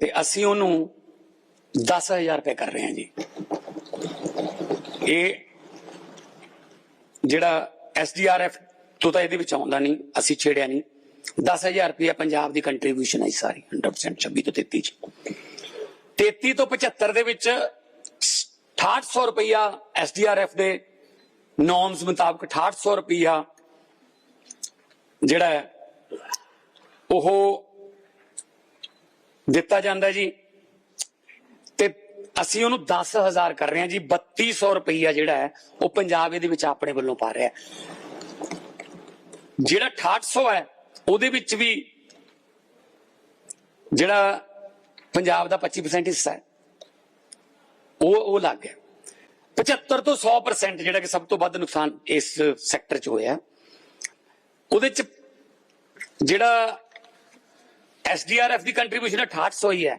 ਤੇ ਅਸੀਂ ਉਹਨੂੰ 10000 ਰੁਪਏ ਕਰ ਰਹੇ ਹਾਂ ਜੀ। ਇਹ ਜਿਹੜਾ ਐਸਡੀਆਰਐਫ ਤੋਂ ਤਾਂ ਇਹਦੇ ਵਿੱਚ ਆਉਂਦਾ ਨਹੀਂ, ਅਸੀਂ ਛੇੜਿਆ ਨਹੀਂ। 10000 ਰੁਪਏ ਪੰਜਾਬ ਦੀ ਕੰਟਰੀਬਿਊਸ਼ਨ ਹੈ ਸਾਰੀ 100% 26 ਤੋਂ 33 ਚ। 33 ਤੋਂ 75 ਦੇ ਵਿੱਚ 6800 ਰੁਪਇਆ ਐਸਡੀਆਰਐਫ ਦੇ ਨੋਰਮਸ ਮੁਤਾਬਕ 6800 ਰੁਪਇਆ ਜਿਹੜਾ ਉਹ ਦਿੱਤਾ ਜਾਂਦਾ ਜੀ। ਤੇ ਅਸੀਂ ਉਹਨੂੰ 10000 ਕਰ ਰਹੇ ਹਾਂ ਜੀ 3200 ਰੁਪਈਆ ਜਿਹੜਾ ਹੈ, ਉਹ ਪੰਜਾਬ ਇਹਦੇ ਵਿੱਚ ਆਪਣੇ ਵੱਲੋਂ ਪਾ ਰਿਹਾ ਹੈ। ਜਿਹੜਾ 6800 ਹੈ, ਉਹਦੇ ਵਿੱਚ ਵੀ ਜਿਹੜਾ ਪੰਜਾਬ ਦਾ 25% ਹਿੱਸਾ ਹੈ, ਉਹ ਉਹ ਲੱਗ ਗਿਆ। 75 ਤੋਂ 100% ਜਿਹੜਾ ਕਿ ਸਭ ਤੋਂ ਵੱਧ ਨੁਕਸਾਨ ਇਸ ਸੈਕਟਰ 'ਚ ਹੋਇਆ। ਉਹਦੇ 'ਚ ਜਿਹੜਾ ਐਸਡੀਆਰਐਫ ਦੀ ਕੰਟਰੀਬਿਊਸ਼ਨ 6800 ਹੀ ਹੈ।